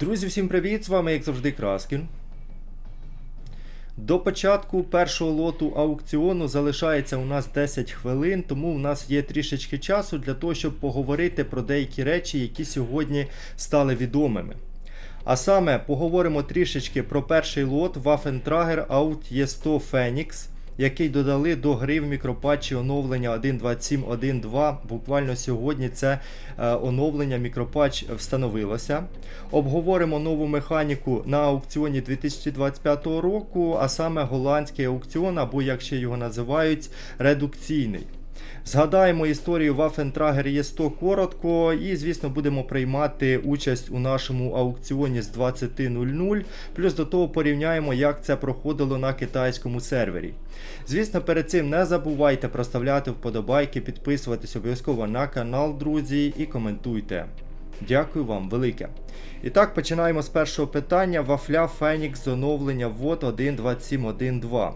Друзі, всім привіт! З вами, як завжди, Краскін. До початку першого лоту аукціону залишається у нас 10 хвилин, тому у нас є трішечки часу для того, щоб поговорити про деякі речі, які сьогодні стали відомими. А саме поговоримо трішечки про перший лот Waffentrager Out E100 Phoenix, який додали до гри в мікропатчі оновлення 1.27.1.2. Буквально сьогодні це е, оновлення мікропатч встановилося. Обговоримо нову механіку на аукціоні 2025 року, а саме голландський аукціон, або як ще його називають, редукційний. Згадаємо історію Waffentrager E100 коротко, і, звісно, будемо приймати участь у нашому аукціоні з 20.00. Плюс до того порівняємо, як це проходило на китайському сервері. Звісно, перед цим не забувайте проставляти вподобайки, підписуватись обов'язково на канал, друзі, і коментуйте. Дякую вам велике. І так, починаємо з першого питання. Вафля Phoenix з оновлення ВОД 1.27.1.2.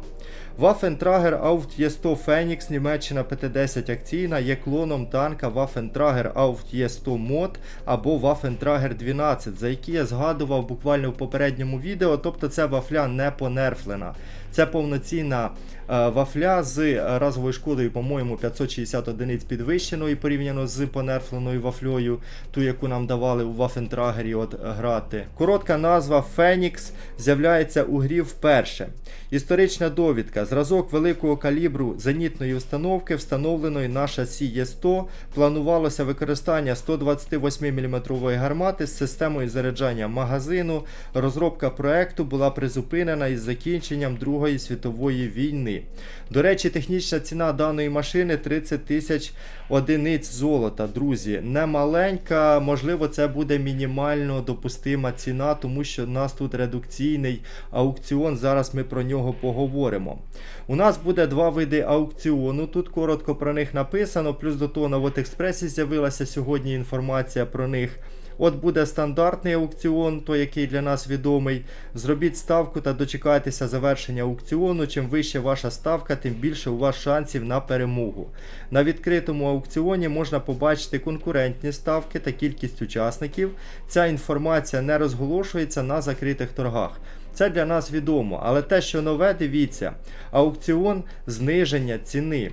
Waffentrager Auf E100 Phoenix Німеччина PT10 акційна є клоном танка Waffentrager Auf E100 Mod або Waffentrager 12, за які я згадував буквально в попередньому відео, тобто це вафля не понерфлена. Це повноцінна е, вафля з разовою шкодою, по-моєму, 560 одиниць підвищеної порівняно з понерфленою вафлею, ту, яку нам давали у Waffentrager от грати. Коротка назва Phoenix з'являється у грі вперше. Історична довідка. Зразок великого калібру зенітної установки, встановленої на шасі Є100, планувалося використання 128 мм гармати з системою заряджання магазину. Розробка проекту була призупинена із закінченням Другої світової війни. До речі, технічна ціна даної машини 30 тисяч одиниць золота, друзі. Не маленька, можливо, це буде мінімально допустима ціна, тому що у нас тут редукційний аукціон. Зараз ми про нього поговоримо. У нас буде два види аукціону. Тут коротко про них написано. Плюс до того на Вотекспресі з'явилася сьогодні інформація про них. От буде стандартний аукціон, той, який для нас відомий. Зробіть ставку та дочекайтеся завершення аукціону. Чим вища ваша ставка, тим більше у вас шансів на перемогу. На відкритому аукціоні можна побачити конкурентні ставки та кількість учасників. Ця інформація не розголошується на закритих торгах. Це для нас відомо, але те, що нове, дивіться, аукціон зниження ціни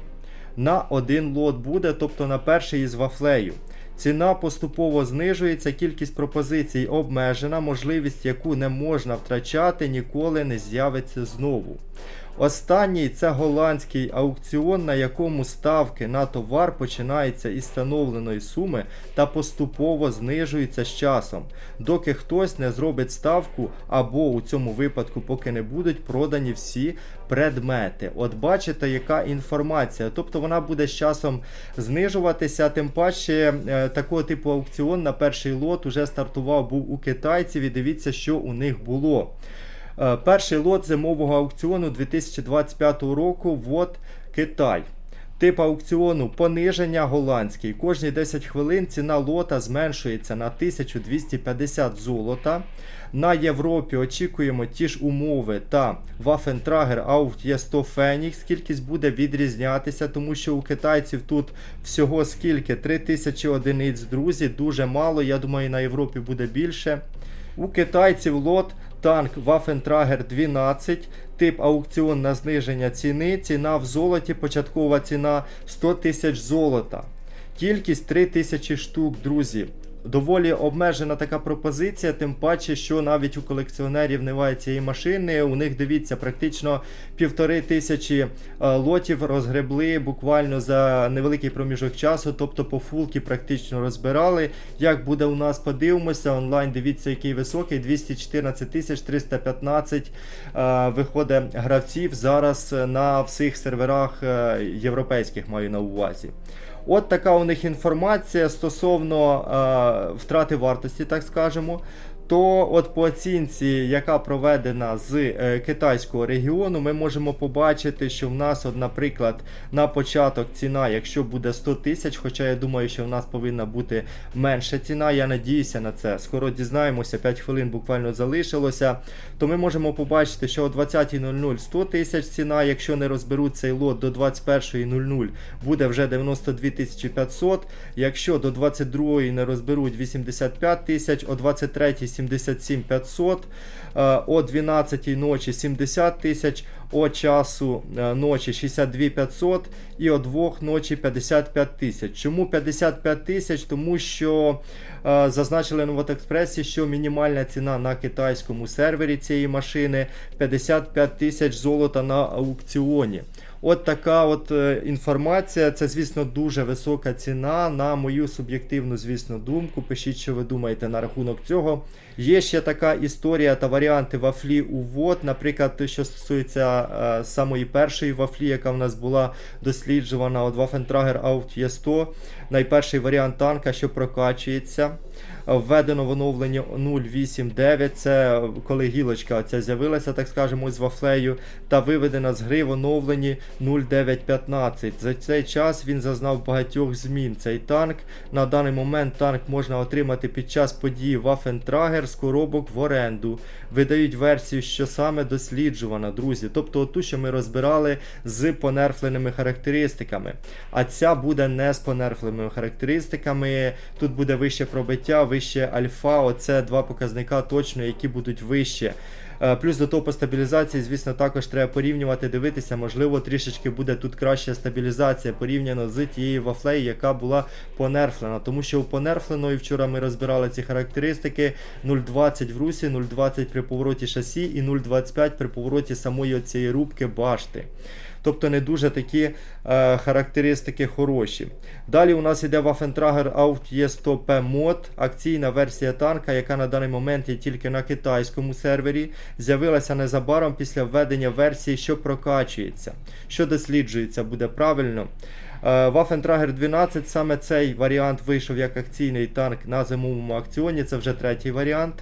на один лот буде, тобто на перший із вафлею. Ціна поступово знижується, кількість пропозицій обмежена, можливість, яку не можна втрачати, ніколи не з'явиться знову. Останній це голландський аукціон, на якому ставки на товар починаються із встановленої суми та поступово знижуються з часом, доки хтось не зробить ставку, або у цьому випадку, поки не будуть продані всі предмети. От бачите, яка інформація. Тобто вона буде з часом знижуватися, тим паче е, такого типу аукціон на перший лот уже стартував був у китайців і дивіться, що у них було. Е, Перший лот зимового аукціону 2025 року ВОД Китай. Тип аукціону пониження голландський. Кожні 10 хвилин ціна лота зменшується на 1250 золота. На Європі очікуємо ті ж умови та Waffentrager Auf E100 Phoenix. Кількість буде відрізнятися, тому що у китайців тут всього скільки 3000 одиниць, друзі, дуже мало. Я думаю, на Європі буде більше. У китайців лот танк Waffentrager 12, тип аукціон на зниження ціни, ціна в золоті, початкова ціна 100 тисяч золота. Кількість 3000 штук, друзі. Доволі обмежена така пропозиція, тим паче, що навіть у колекціонерів немає цієї машини. У них дивіться, практично півтори тисячі е, лотів розгребли буквально за невеликий проміжок часу, тобто по фулки практично розбирали. Як буде у нас, подивимося, онлайн дивіться, який високий, 214 тисяч 315 е, виходить гравців зараз на всіх серверах е, європейських маю на увазі. От така у них інформація стосовно е, втрати вартості, так скажемо. То от по оцінці, яка проведена з е, китайського регіону, ми можемо побачити, що в нас, от, наприклад, на початок ціна, якщо буде 100 тисяч, хоча я думаю, що в нас повинна бути менша ціна, я надіюся на це. Скоро дізнаємося, 5 хвилин буквально залишилося. То ми можемо побачити, що о 20.00 100 тисяч ціна, якщо не розберуть цей лот до 21.00, буде вже 92 500. Якщо до 22.00 не розберуть 85 тисяч, о 23.00 77 500, е, о 12 ночі 70 тисяч, о часу е, ночі 62 500 і о 2 ночі 55 тисяч. Чому 55 тисяч? Тому що е, зазначили на Вотекспресі, що мінімальна ціна на китайському сервері цієї машини 55 тисяч золота на аукціоні. От така от е, інформація. Це, звісно, дуже висока ціна. На мою суб'єктивну, звісно, думку. Пишіть, що ви думаєте на рахунок цього. Є ще така історія та варіанти вафлі у вод. Наприклад, що стосується е, самої першої вафлі, яка в нас була досліджувана от Waffentrager Out Є100. Найперший варіант танка, що прокачується. Введено в оновлення 0.8.9, це коли гілочка ця з'явилася, так скажемо, з вафлею, та виведена з гри в оновленні 0.9.15. За цей час він зазнав багатьох змін. Цей танк. На даний момент танк можна отримати під час події Waffentrager з коробок в оренду. Видають версію, що саме досліджувана, друзі. Тобто ту, що ми розбирали з понерфленими характеристиками. А ця буде не з понерфленими характеристиками. Тут буде вище пробиття, вище альфа. Оце два показника точно, які будуть вище. Е, Плюс до того по стабілізації, звісно, також треба порівнювати, дивитися, можливо, трішечки буде тут краща стабілізація порівняно з тією вафлею, яка була понерфлена. Тому що у понерфленої вчора ми розбирали ці характеристики 0,20 в русі, 0,20 при повороті шасі і 0,25 при повороті самої цієї рубки башти. Тобто не дуже такі е, характеристики хороші. Далі у нас йде Waffentrager Out E100P Mod, акційна версія танка, яка на даний момент є тільки на китайському сервері. З'явилася незабаром після введення версії, що прокачується, що досліджується, буде правильно. Е, Waffentrager 12, саме цей варіант вийшов як акційний танк на зимовому акціоні, це вже третій варіант.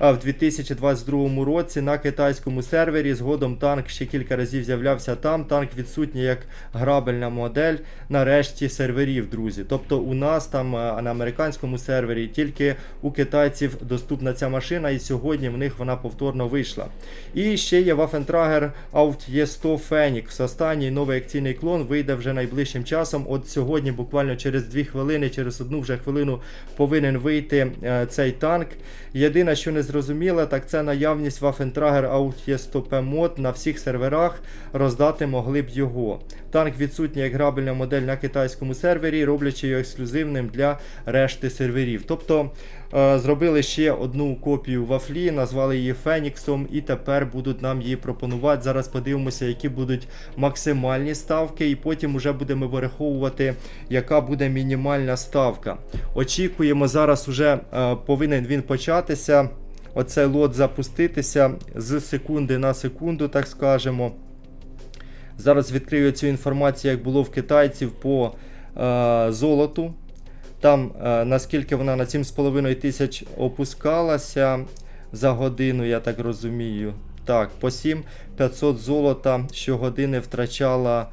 В 2022 році на китайському сервері згодом танк ще кілька разів з'являвся там. Танк відсутній як грабельна модель на решті серверів, друзі. Тобто у нас там на американському сервері тільки у китайців доступна ця машина, і сьогодні в них вона повторно вийшла. І ще є Waffentrager Out E100 Phoenix. Останній новий акційний клон вийде вже найближчим часом. От сьогодні, буквально через 2 хвилини, через одну вже хвилину повинен вийти е, цей танк. Єдине, що не зрозуміло, так це наявність Waffentrager Out E100P мод на всіх серверах роздати могли б його. Танк відсутній як грабельна модель на китайському сервері, роблячи його ексклюзивним для решти серверів. Тобто е, зробили ще одну копію вафлі, назвали її Феніксом, і тепер будуть нам її пропонувати. Зараз подивимося, які будуть максимальні ставки, і потім вже будемо вираховувати, яка буде мінімальна ставка. Очікуємо, зараз уже е, повинен він початися. Оцей лот запуститися з секунди на секунду, так скажемо. Зараз відкрию цю інформацію, як було в китайців по е, золоту. Там, е, наскільки вона на 7,5 тисяч опускалася за годину, я так розумію. Так, по 7 500 золота щогодини втрачала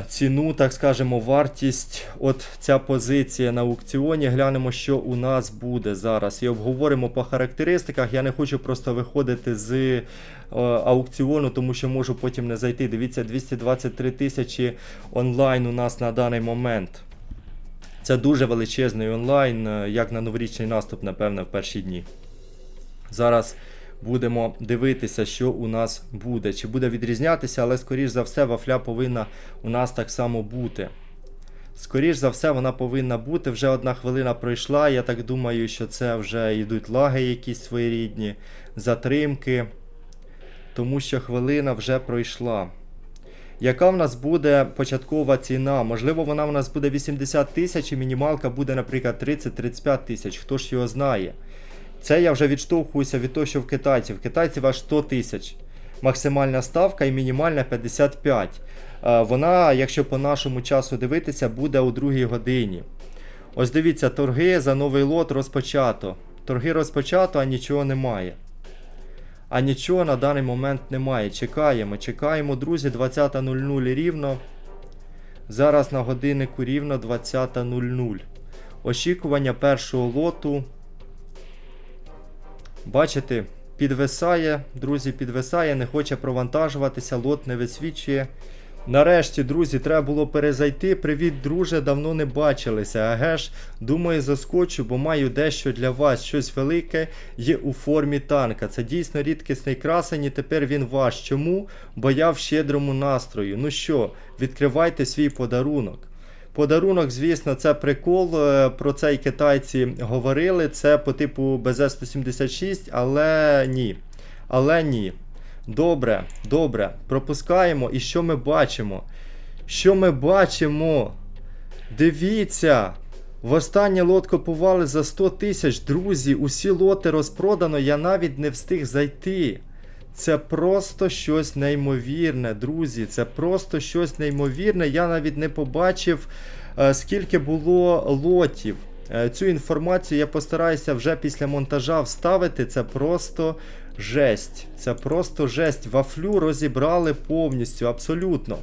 ціну, так скажемо, вартість. От ця позиція на аукціоні. Глянемо, що у нас буде зараз. І обговоримо по характеристиках. Я не хочу просто виходити з е, аукціону, тому що можу потім не зайти. Дивіться, 223 тисячі онлайн у нас на даний момент. Це дуже величезний онлайн, е, як на новорічний наступ, напевно, в перші дні. Зараз будемо дивитися, що у нас буде. Чи буде відрізнятися, але скоріш за все, вафля повинна у нас так само бути. Скоріш за все, вона повинна бути. Вже одна хвилина пройшла. Я так думаю, що це вже йдуть лаги якісь своєрідні, затримки. Тому що хвилина вже пройшла. Яка в нас буде початкова ціна? Можливо, вона в нас буде 80 тисяч і мінімалка буде, наприклад, 30-35 тисяч. Хто ж його знає? Це я вже відштовхуюся від того, що в китайців. В китайців аж 100 тисяч. Максимальна ставка і мінімальна 55. Е, Вона, якщо по нашому часу дивитися, буде у другій годині. Ось дивіться, торги за новий лот розпочато. Торги розпочато, а нічого немає. А нічого на даний момент немає. Чекаємо, чекаємо, друзі, 20.00 рівно. Зараз на годиннику рівно 20.00. Очікування першого лоту. Бачите, підвисає, друзі, підвисає, не хоче провантажуватися, лот не висвічує. Нарешті, друзі, треба було перезайти. Привіт, друже, давно не бачилися. Аге ж, думаю, заскочу, бо маю дещо для вас. Щось велике є у формі танка. Це дійсно рідкісний красень, і тепер він ваш. Чому? Бо я в щедрому настрою. Ну що, відкривайте свій подарунок. Подарунок, звісно, це прикол. е, Про це і китайці говорили. Це по типу БЗ-176, але ні. Але ні. Добре, добре. Пропускаємо. І що ми бачимо? Що ми бачимо? Дивіться! Востаннє лот купували за 100 тисяч, друзі. Усі лоти розпродано, я навіть не встиг зайти. Це просто щось неймовірне, друзі. Це просто щось неймовірне. Я навіть не побачив, е, скільки було лотів. Е, Цю інформацію я постараюся вже після монтажа вставити. Це просто жесть. Це просто жесть. Вафлю розібрали повністю, абсолютно.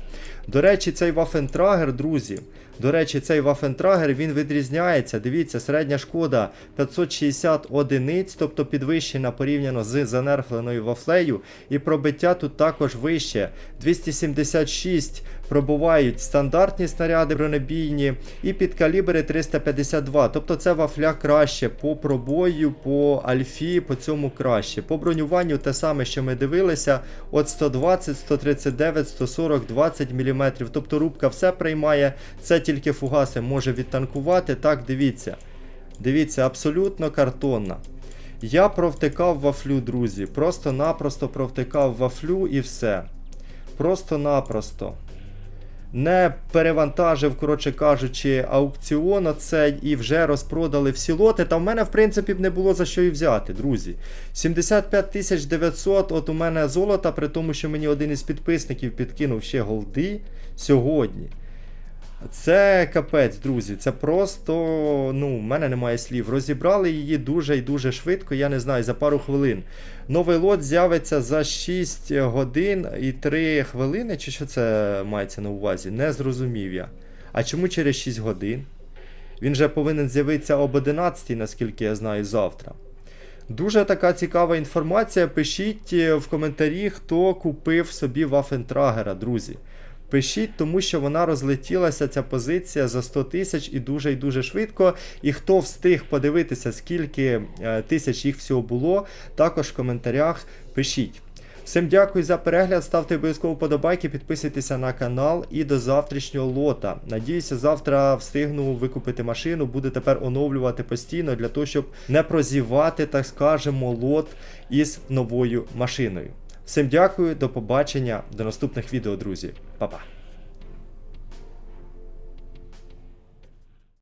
До речі, цей Waffentrager, друзі. До речі, цей Waffentrager, він відрізняється. Дивіться, середня шкода 560 одиниць, тобто підвищена порівняно з занерфленою вафлею. І пробиття тут також вище. 276 пробувають стандартні снаряди бронебійні, і під калібри 352. Тобто це вафля краще по пробою, по альфі, по цьому краще. По бронюванню те саме, що ми дивилися, от 120, 139, 140, 20 мм. Тобто рубка все приймає. Це тільки фугаси може відтанкувати. Так, дивіться. Дивіться, абсолютно картонна. Я провтикав вафлю, друзі. Просто-напросто провтикав вафлю і все. Просто-напросто. Не перевантажив, коротше кажучи, аукціон оцей і вже розпродали всі лоти. Та в мене, в принципі, б не було за що і взяти, друзі. 75 тисяч 900, от у мене золота, при тому, що мені один із підписників підкинув ще голди сьогодні. Це капець, друзі. Це просто. Ну, в мене немає слів. Розібрали її дуже і дуже швидко, я не знаю, за пару хвилин. Новий лот з'явиться за 6 годин і 3 хвилини, чи що це мається на увазі? Не зрозумів я. А чому через 6 годин? Він же повинен з'явитися об 11, наскільки я знаю, завтра. Дуже така цікава інформація. Пишіть е, в коментарі, хто купив собі Вафентрагера, друзі. Пишіть, тому що вона розлетілася, ця позиція за 100 тисяч і дуже і дуже швидко. І хто встиг подивитися, скільки е, тисяч їх всього було, також в коментарях пишіть. Всім дякую за перегляд. Ставте обов'язково подобайки, підписуйтеся на канал і до завтрашнього лота. Надіюся, завтра встигну викупити машину, буду тепер оновлювати постійно для того, щоб не прозівати, так скажемо, лот із новою машиною. Всім дякую, до побачення, до наступних відео, друзі. Па-па.